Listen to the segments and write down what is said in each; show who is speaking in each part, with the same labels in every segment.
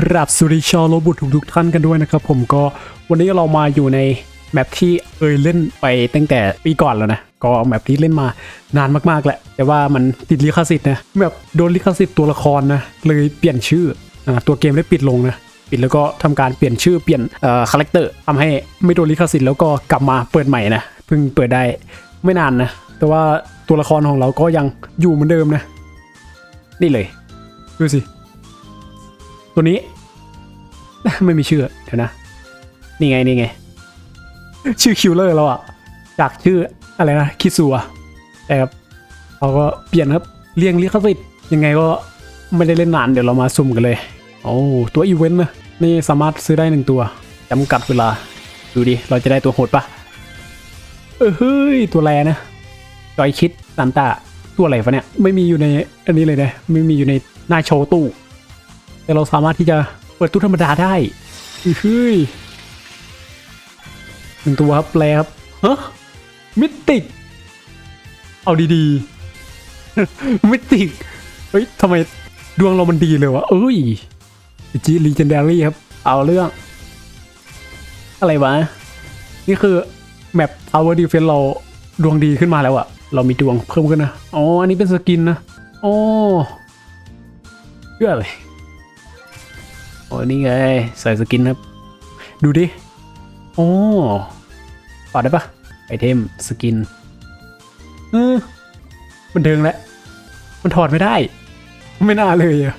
Speaker 1: กราบสุริชาวโรบุตรทุกท่านกันด้วยนะครับผมก็วันนี้เรามาอยู่ในแมปที่เคยเล่นไปตั้งแต่ปีก่อนแล้วนะ ก็แมปที่เล่นมานานมากๆแหละ แต่ว่ามันติดลิขสิทธิ์นะแบบโดนลิขสิทธิ์ตัวละครนะเลยเปลี่ยนชื่ออตัวเกมได้ปิดลงนะปิดแล้วก็ทำการเปลี่ยนชื่อเปลี่ยนคาแรคเตอร์ทำให้ไม่โดนลิขสิทธิ์แล้วก็กลับมาเปิดใหม่นะเพิ่งเปิดได้ไม่นานนะแต่ว่าตัวละครของเราก็ยังอยู่เหมือนเดิมนะ นี่เลยดูสิ ตัวนี้ ไม่มีชื่อเดี๋ยวนะ นี่ไงนี่ไง ชื่อคิวเลอร์แล้วอะจากชื่ออะไรนะคิซัวแต่เราก็เปลี่ยนครับเรียงลิขสิทธิ์ยังไงก็ไม่ได้เล่นนานเดี๋ยวเรามาซุ่มกันเลย โอ้ตัวอีเวนต์นะนี่สามารถซื้อได้หนึ่งตัวจำกัดเวลา ดูดิ เราจะได้ตัวโหดปะเออเฮ้ย ตัวแรนะจอยคิดซันตาตัวอะไรฟะเนี่ย ไม่มีอยู่ในอันนี้เลยนะ ไม่มีอยู่ในหน้าโชว์ตู้ แต่เราสามารถที่จะเปิดตู้ธรรมดาได้เฮ้ยหนึ่งตัวครับแปลครับฮะมิติก เอาดีๆ มิติก เฮ้ยทำไมดวงเรามันดีเลยวะเอ้ยจีลีเจนเดารี่ครับ เอาเรื่อง อะไรวะ นี่คือ แมป Tower Defense เราดวงดีขึ้นมาแล้วอะเรามีดวงเพิ่มขึ้นนะ อ๋อ อันนี้เป็นสกินนะ อ๋อเพื่ออะไร โอ้นี่ไง ใส่สกินครับ ดูดิ โอ้ปอดได้ปะไอเทมสกินเออมันเดิงแล้ว มันถอดไม่ได้ ไม่น่าเลยอะ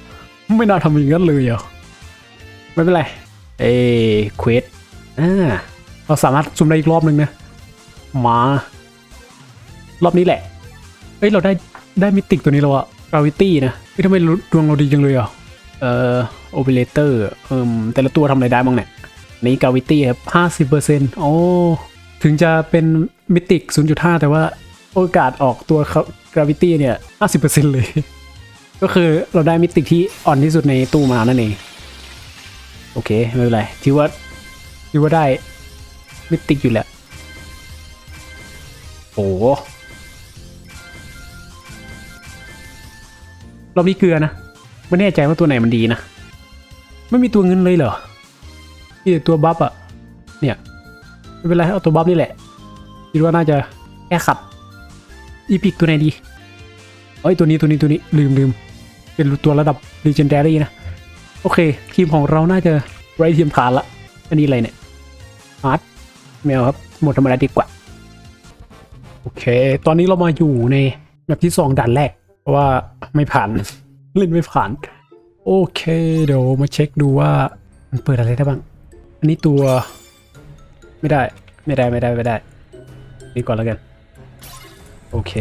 Speaker 1: ไม่น่าทำอย่างนั้นเลยอะ ไม่เป็นไร เอ้เควสอ่าเราสามารถซูมได้อีกรอบหนึ่งนะ มา รอบนี้แหละ เอ้ย เราได้ได้มิติกตัวนี้แล้วอะ gravity นะเฮ้ยทำไมดวงเราดีจังเลยอะ เอ่อโอเปอเรเตอร์เอ่มแต่ละตัวทำอะไรได้บ้างเนี่ยนี่กาวิตี้ครับห้าสิบเปอร์เซ็นต์โอ้ถึงจะเป็นมิติกศูนย์จุดห้าแต่ว่าโอกาสออกตัวกราวิตี้เนี่ยห้าสิบเปอร์เซ็นต์เลย ก็คือเราได้มิติกที่อ่อนที่สุดในตู้มานั่นเอง โอเค ไม่เป็นไรถือว่าถือว่าได้มิติกอยู่แหละโอ้เรามีเกลือนะ ไม่แน่ใจว่าตัวไหนมันดีนะ ไม่มีตัวเงินเลยเหรอมีแต่ตัวบัฟอะเนี่ย ไม่เป็นไรเอาตัวบัฟนี่แหละ คิดว่าน่าจะแก้ขัด อีพิกตัวไหนดี เอ้ยตัวนี้ตัวนี้ตัวนี้ลืมลืม เป็นตัวระดับ legendary นะ โอเค ทีมของเราน่าจะไรทีมผ่านละ อันนี้อะไรเนี่ยฮาร์ดแมวครับ หมดธรรมดาดีกว่า โอเค ตอนนี้เรามาอยู่ในแบบที่สองด่านแรก เพราะว่าไม่ผ่าน เล่นไม่ผ่าน โอเค เดี๋ยวมาเช็คดูว่ามันเปิดอะไรได้บ้าง อันนี้ตัว ไม่ได้ไม่ได้ไม่ได้ไม่ได้นี่ก่อนแล้วกัน โอเค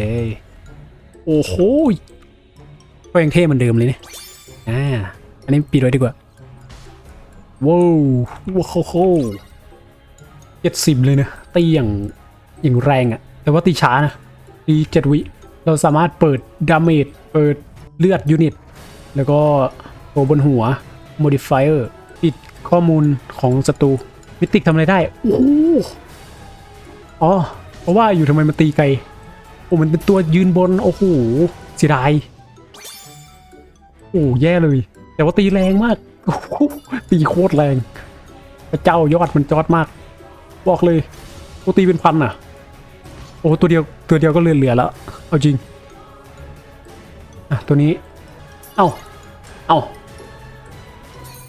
Speaker 1: โอ้โหก็ยังเท่เหมือนเดิมเลยเนี่ยอ่าอันนี้ปิดไว้ดีกว่าว้าวว้าวเจ็ดสิบเลยนะตีอย่างอย่างแรงอะแต่ว่าตีช้านะตีเจ็ดวิ เราสามารถเปิดดาเมจเปิด เลือดยูนิต แล้วก็ตัวบนหัว modifier ปิดข้อมูลของศัตรูมิติกทำอะไรได้ โอ้โหอ๋อเพราะว่าอยู่ทำไมมันตีไกล โอ้มันเป็นตัวยืนบน โอ้โหเสียดาย โอ้แย่เลย แต่ว่าตีแรงมาก ตีโคตรแรง พระเจ้ายอดมันจอดมาก บอกเลยโอ้ตีเป็นพันอะ โอ้ตัวเดียวตัวเดียวก็เลือเหลือแล้ว เอาจริง อะตัวนี้ เอ้า เอ้า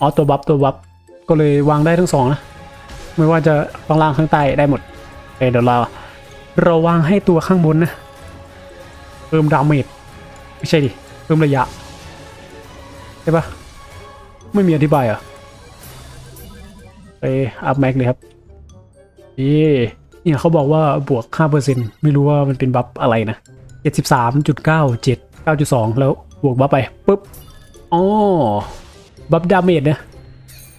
Speaker 1: อ๋อตัวบัฟตัวบัฟก็เลยวางได้ทั้งสองนะ ไม่ว่าจะข้างล่างข้างใต้ได้หมดเเดี๋ยวเราเราวางให้ตัวข้างบนนะ เพิ่มดาเมจไม่ใช่ดิ เพิ่มระยะ ใช่ปะไม่มีอธิบายอะไปอัพแม็กเลยครับนี่เนี่ยเขาบอกว่าบวก 5%ไม่รู้ว่ามันเป็นบัฟอะไรนะ 73.97 9.2 แล้วบวกบัฟไปปุ๊บอ๋อบัฟดาเมจนะ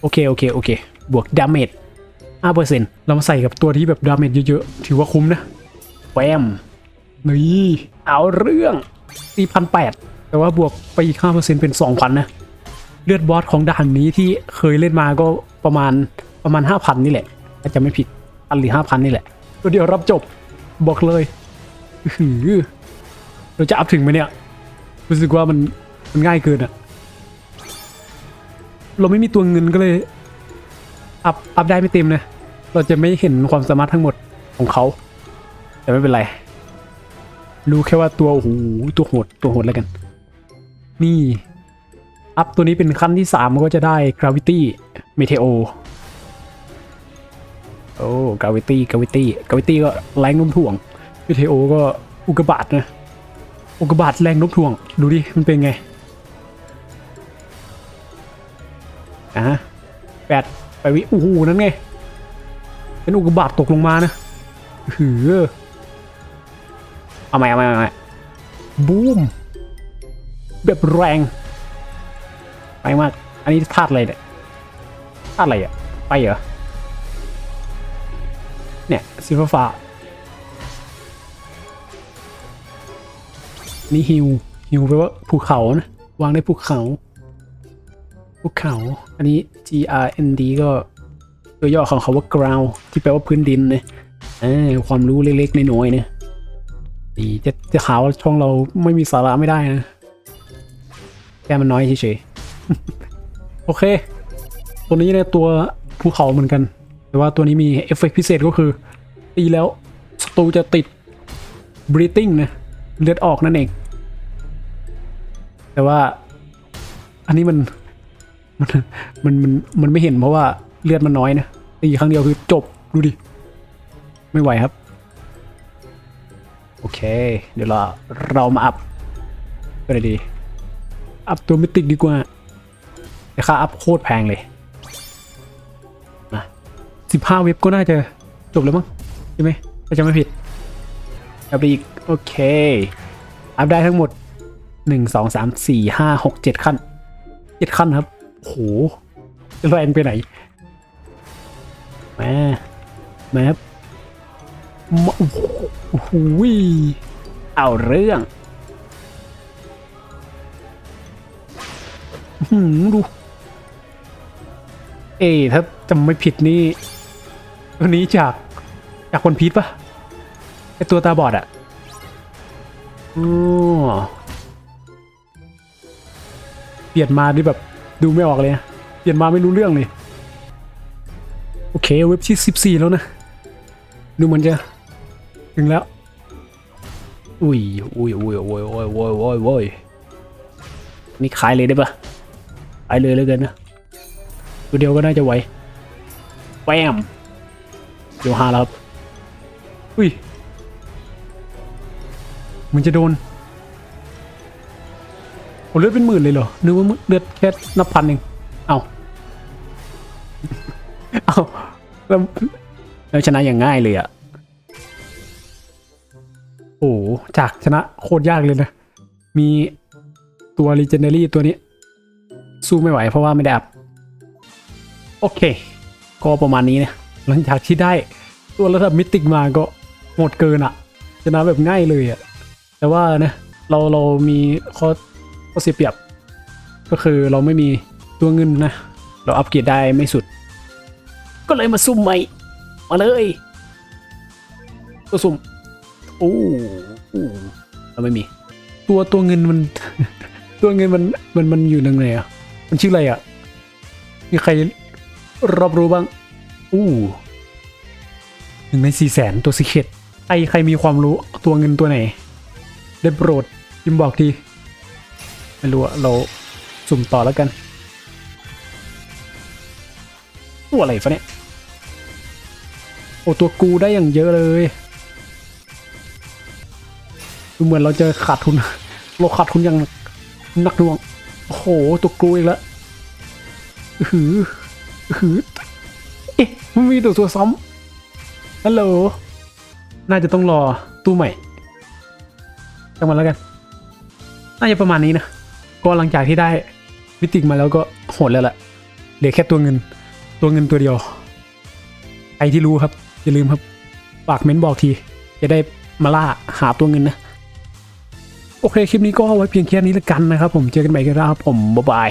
Speaker 1: โอเค โอเค โอเค บวกดาเมจ5%เรามาใส่กับตัวที่แบบดาเมจเยอะๆ ถือว่าคุ้มนะแวมนี่เอาเรื่อง4,800แต่ว่าบวกไปอีก5%เป็น 2,000 นะ เลือดบอสของด่านนี้ที่เคยเล่นมาก็ประมาณประมาณ 5,000 นี่แหละถ้าจจะไม่ผิดอันหรือ5,000 นี่แหละ ตัวเดียวรับจบบอกเลยหือเราจะอัพถึงไหมเนี่ย รู้สึกว่ามันมันง่ายเกินอะเราไม่มีตัวเงินก็เลย อัพอัพได้ไม่เต็มนะ เราจะไม่เห็นความสามารถทั้งหมดของเขา แต่ไม่เป็นไร รู้แค่ว่าตัวโอ้โหตัวโหดตัวโหดแล้วกัน นี่ อัพตัวนี้เป็นขั้นที่สามก็จะได้ gravity meteor โอ้ gravity gravity gravity ก็แรงโน้มถ่วง meteor ก็อุกกาบาตนะ อุกบาตแรงน้มถ่วง ดูดิ มันเป็นไงอะแปดไปวิโอ้โหนั่นไง เป็นอุกบาตตกลงมานะหือเอาใหม่เอาใหม่เอาใหม่บูมแบบแรงไปมาก อันนี้ธาตุอะไรเนี่ยธาตุอะไรอะ ไปเหรอ เนี่ยสีฟ้า นี่ฮิวฮิวแปลว่าภูเขานะวางในภูเขาภูเขา อันนี้ G R N D ก็ตัวย่อของเขาว่า ground ที่แปลว่าพื้นดินนะเอความรู้เล็กๆน้อยๆนะดีจะจะขาวช่องเราไม่มีสาระไม่ได้นะแค่มันน้อยเฉยๆ โอเค ตัวนี้เนี่ยตัวภูเขาเหมือนกัน แต่ว่าตัวนี้มีเอฟเฟกต์พิเศษก็คือ ตีแล้วศัตรูจะติด breathing นะเลือดออกนั่นเอง แต่ว่า อันนี้มันมันมันมันมันไม่เห็นเพราะว่าเลือดมันน้อยนะตีครั้งเดียวคือจบดูดิ ไม่ไหวครับ โอเค เดี๋ยวเราเรามาอัพก็ได้ดี อัพตัวมิติกดีกว่าแต่ค่าอัพโคตรแพงเลยมาสิบห้าเว็บก็น่าจะจบแล้วมั้งใช่ไหมถ้าจะไม่ผิดอัพไปอีก โอเค อัพได้ทั้งหมด หนึ่งสองสามสี่ห้าหกเจ็ดขั้นเจ็ดขั้นครับโอ้โหแรงไปไหนมามาครับมาโอ้โหเอาเรื่องหืมดู เอถ้าจำไม่ผิดนี่ตัวนี้จาก จากคนพีทปะไอตัวตาบอดอะอ๋อ เปลี่ยนมาดิแบบดูไม่ออกเลยนะเปลี่ยนมาไม่รู้เรื่องเลยโอเคเว็บที่สิบสี่แล้วนะ ดูเหมันจะ ถึงแล้ว อุ้ยอุ้ยอุ้ยโอ้ยโอ้ยโอ้ยโอ้ยโอ้ยนี่ขายเลยได้ปะไปเลยเลยกันนะตัวเดียวก็น่าจะไหวแปมเดี๋ยวหาแล้วครับอุ้ยมันจะโดน โอ้เลือดเป็นหมื่นเลยเหรอ นึกว่าเลือดแค่นับพันเอง เอาเอาแล้วแล้วชนะอย่างง่ายเลยอะโอ้จากชนะโคตรยากเลยนะ มีตัว Legendary ตัวนี้ สู้ไม่ไหวเพราะว่าไม่ได้อัพ โอเค ก็ประมาณนี้นะหลังจากที่ได้ตัวระดับมิติกมาก็หมดเกินอะชนะแบบง่ายเลยอะแต่ว่านะเราเรามีข้อ ข้อเสียเปรียบ ก็คือเราไม่มีตัวเงินนะ เราอัปเกรดได้ไม่สุด ก็เลยมาซุ่มใหม่ มาเลยตัวสุ่มโอ้โอ้เราไม่มี ตัวตัวเงินมัน ตัวเงินมันมันมันอยู่ตรงไหนอะมันชื่ออะไรอะมีใครรับรู้บ้างอู้หนึ่งในสี่แสนตัวสิเคตใครใครมีความรู้ตัวเงินตัวไหน ได้โปรดพิมบอกที ไม่รู้เราสุ่มต่อแล้วกันตัวอะไรฟะเนี่ย โอ้ตัวกูได้อย่างเยอะเลยดูเหมือนเราจะขาดทุน เราขาดทุนอย่างนักหน่วง โอ้โห ตัวกูอีกแล้วอื้อหืออื้อหือเอ๊ะมันมีตัวตัวซ้ำฮัลโหล น่าจะต้องรอตู้ใหม่จังมันแล้วกัน น่าจะประมาณนี้นะ ก็หลังจากที่ได้มิติกมาแล้วก็โหดแล้วแหละเหลือแค่ตัวเงิน ตัวเงินตัวเดียวใครที่รู้ครับ อย่าลืมครับฝากเม้นบอกที จะได้มาล่าหาตัวเงินนะ โอเค คลิปนี้ก็เอาไว้เพียงแค่นี้ละกันนะครับ ผมเจอกันใหม่กันนะครับผมบ๊ายบาย